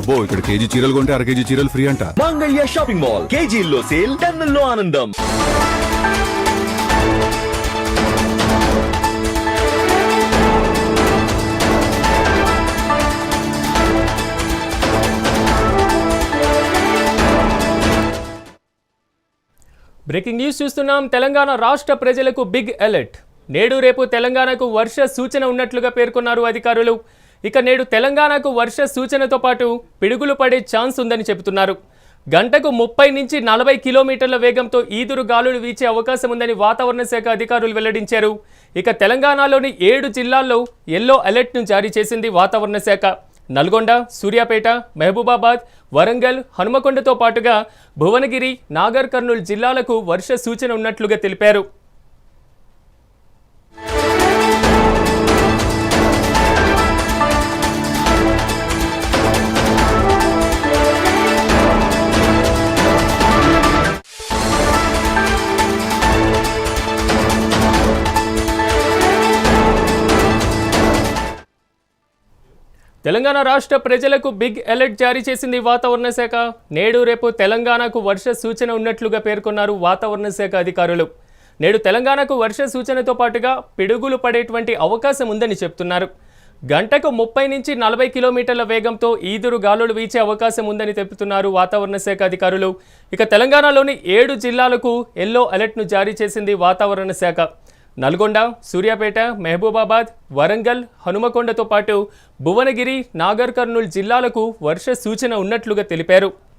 అబ్బో ఇక్కడ కేజీ చీరలు కొంటే అర కేజీ చీరలు ఫ్రీ అంట. Mangalya shopping mall. కేజీల్లో సేల్ టన్నుల్లో ఆనందం. బ్రేకింగ్ న్యూస్ చూస్తున్నాం. తెలంగాణ రాష్ట్ర ప్రజలకు బిగ్ అలర్ట్. నేడు రేపు తెలంగాణకు వర్ష సూచన ఉన్నట్లుగా పేర్కొన్నారు అధికారులు. ఇక నేడు తెలంగాణకు వర్ష సూచనతో పాటు పిడుగులు పడే ఛాన్స్ ఉందని చెబుతున్నారు. గంటకు ముప్పై నుంచి నలభై కిలోమీటర్ల వేగంతో ఈదురు గాలులు వీచే అవకాశం ఉందని వాతావరణ శాఖ అధికారులు వెల్లడించారు. ఇక తెలంగాణలోని ఏడు జిల్లాల్లో ఎల్లో అలర్ట్ను జారీ చేసింది వాతావరణ శాఖ. నల్గొండ సూర్యాపేట మహబూబాబాద్ వరంగల్ హనుమకొండతో పాటుగా భువనగిరి నాగర్ కర్నూలు జిల్లాలకు వర్ష సూచన ఉన్నట్లుగా తెలిపారు. తెలంగాణ రాష్ట్ర ప్రజలకు బిగ్ అలర్ట్ జారీ చేసింది వాతావరణ శాఖ. నేడు రేపు తెలంగాణకు వర్ష సూచన ఉన్నట్లుగా పేర్కొన్నారు వాతావరణ శాఖ అధికారులు. నేడు తెలంగాణకు వర్ష సూచనతో పాటుగా పిడుగులు పడేటువంటి అవకాశం ఉందని చెప్తున్నారు. గంటకు ముప్పై నుంచి నలభై కిలోమీటర్ల వేగంతో ఈదురు గాలులు వీచే అవకాశం ఉందని తెలుపుతున్నారు వాతావరణ శాఖ అధికారులు. ఇక తెలంగాణలోని ఏడు జిల్లాలకు ఎల్లో అలర్ట్ను జారీ చేసింది వాతావరణ శాఖ. నల్గొండ సూర్యాపేట మహబూబాబాద్ వరంగల్ హనుమకొండతో పాటు భువనగిరి నాగర్ కర్నూలు జిల్లాలకు వర్ష సూచన ఉన్నట్లుగా తెలిపారు.